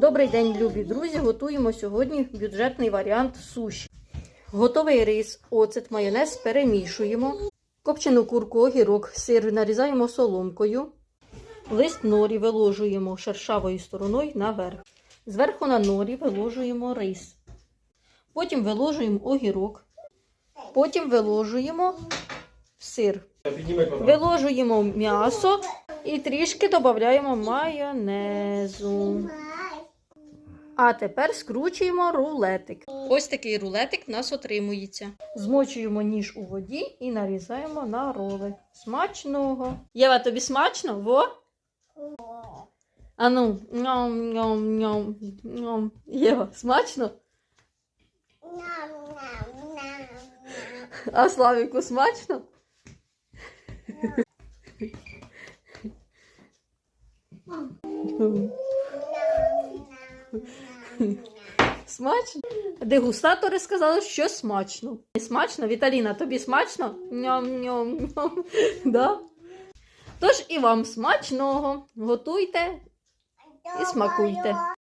Добрий день, любі друзі! Готуємо сьогодні бюджетний варіант суші. Готовий рис, оцет, майонез перемішуємо. Копчену курку, огірок, сир нарізаємо соломкою. Лист норі виложуємо шершавою стороною наверх. Зверху на норі виложуємо рис. Потім виложуємо огірок. Потім виложуємо сир. Виложуємо м'ясо і трішки додаємо майонезу. А тепер скручуємо рулетик. Ось такий рулетик в нас отримується. Змочуємо ніж у воді і нарізаємо на роли. Смачного. Єва, тобі смачно? Во? Ану, ням, ням, ням, ням. Єва, смачно? А Славіку смачно? Смачно? Дегустатори сказали, що смачно. Смачно? Віталіна, тобі смачно? Ням-ням-ням. Да? Тож і вам смачного. Готуйте і смакуйте.